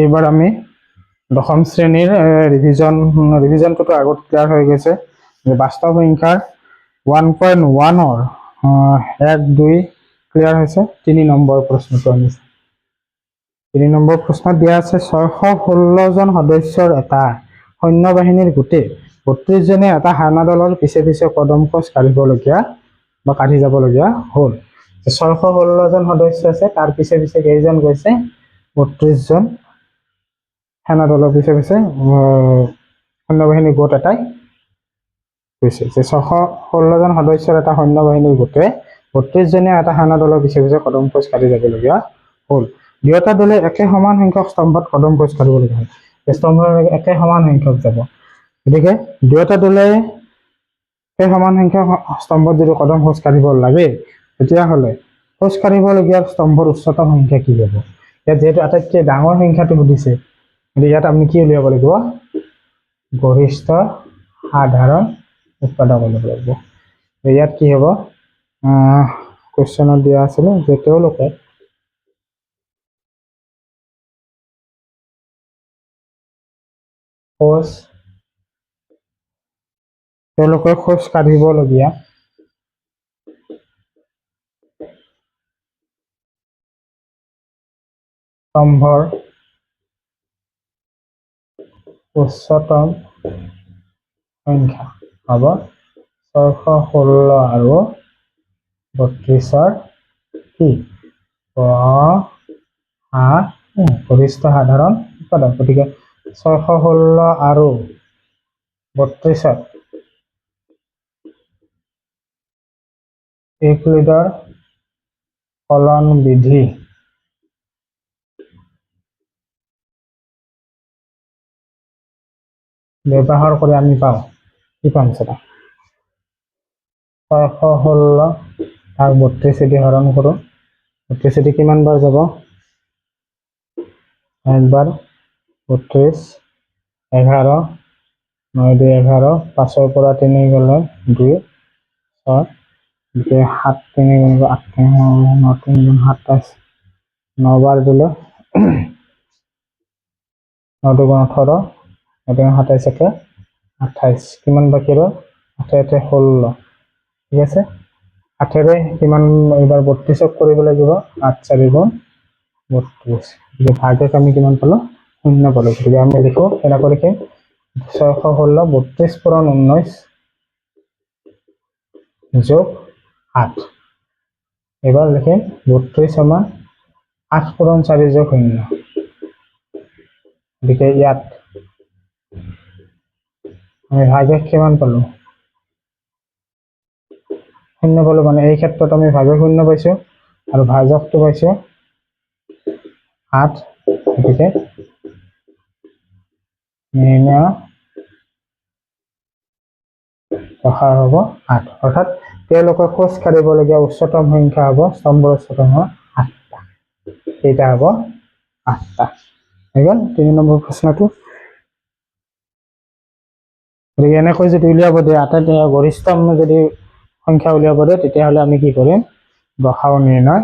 এইবাৰ আমি দশম শ্ৰেণীৰ ৰিভিজন ৰিভিজনটোতো আগত ক্লিয়াৰ হৈ গৈছে যে বাস্তৱ সংখ্যাৰ ওৱান পইণ্ট ওৱানৰ এক, দুই ক্লিয়াৰ হৈছে তিনি নম্বৰ প্ৰশ্নটো আনিছে তিনি নম্বৰ প্ৰশ্নত দিয়া আছে, ছয়শো ষোল্লজন সদস্যৰ এটা সৈন্য বাহিনীৰ গোটেই বত্ৰিছজনে এটা সেনা দলৰ পিছে পিছে কদম খোজ কাঢ়িবলগীয়া বা কাঢ়ি যাবলগীয়া হ'ল। ছয়শো ষোল্লজন সদস্য আছে, তাৰ পিছে পিছে কেইজন গৈছে? বত্ৰিছজন সেনা দলৰ পিছে পিছে আহ, সৈন্য বাহিনীৰ গোট এটাই গৈছে। যে ছশ ষোল্লজন সদস্যৰ এটা সৈন্য বাহিনীৰ গোটে বত্ৰিছজনীয়া এটা সেনা দলৰ পিছে পিছে কদম খোজ কাঢ়ি যাবলগীয়া হ'ল। দুয়োটা দলে একে সমান সংখ্যক স্তম্ভত কদম খোজ কাঢ়িবলগীয়া হ'ল। স্তম্ভৰ একে সমান সংখ্যক যাব। গতিকে দুয়োটা দলে একে সমান সংখ্যক স্তম্ভত যদি কদম খোজ কাঢ়িব লাগে তেতিয়াহ'লে খোজ কাঢ়িবলগীয়া স্তম্ভৰ উচ্চতম সংখ্যা কি হ'ব? ইয়াত যিহেতু আটাইতকৈ ডাঙৰ সংখ্যাটো সুধিছে ইয়াত আমি কি উলিয়াব লাগিব? গৰিষ্ঠ সাধাৰণ উৎপাদক উলিয়াব লাগিব। ইয়াত কি হ'ব? কুৱেশ্যনত দিয়া আছিলে যে তেওঁলোকে খোজ তেওঁলোকে খোজ কাঢ়িবলগীয়া স্তম্ভৰ উচ্চতম সংখ্যা। হ'ব ছয়শ ষোল্ল আৰু বত্ৰিছৰ কি? গৰিষ্ঠ সাধাৰণ উৎপাদক গতিকে ছয়শ ষোল্ল আৰু বত্ৰিছত ইউক্লিডৰ কলন বিধি ব্যৱহাৰ কৰি আমি পাওঁ। কি পাম চাবা? ছয়শ ষোল্ল তাক বত্ৰিছেদি হৰণ কৰোঁ। বত্ৰিছেদি কিমান বাৰ যাব? একবাৰ বত্ৰিছ এঘাৰ নয় দুই এঘাৰ পাঁচৰ পৰা তিনি গ'লে দুই ছয় গতিকে সাত তিনি গুণ আঠ ন তিনি গুণ সাতাইছ নবাৰ দিলে ন দুগুণ ওঠৰ দুগুণ সাতাইছ একে আঠাইছ কিমান বাকী ৰ'ল আঠে আঠে ষোল্ল। ঠিক আছে? আঠেৰে কিমান এইবাৰ বত্ৰিছক কৰিব লাগিব আঠ, চাৰি গুণ বত্ৰিছ গতিকে ভাগত আমি কিমান পালোঁ? শূন্য পালোঁ। গতিকে আমি লিখোঁ কেনেকৈ লিখিম ছয়শো ষোল্ল বত্ৰিছ পূৰণ ঊনৈছ যোগ আঠ। এইবাৰ লিখিম বত্ৰিছ সমান আঠ পূৰণ চাৰি যোগ শূন্য। গতিকে ইয়াত ভাগশেষ কিমান পালোঁ? শূন্য পালোঁ মানে এই ক্ষেত্ৰত আমি ভাগশেষ শূন্য পাইছোঁ আৰু ভাজকটো পাইছোঁ আঠ, গতিকে নিৰ্ণয় প্ৰসাৰ হ'ব আঠ। অৰ্থাৎ তেওঁলোকে খোজ কাঢ়িবলগীয়া উচ্চতম সংখ্যা হ'ব স্তম্ভৰ উচ্চতম আঠটা। কেইটা হ'ব আঠটা। হৈ গ'ল। তিনি নম্বৰ প্ৰশ্নটো গতিকে এনেকৈ যদি উলিয়াব দিয়ে, আটাইতকৈ গৰিষ্ঠম যদি সংখ্যা উলিয়াব দিয়ে, তেতিয়াহ'লে আমি কি কৰিম? গসাও নিৰ্ণয়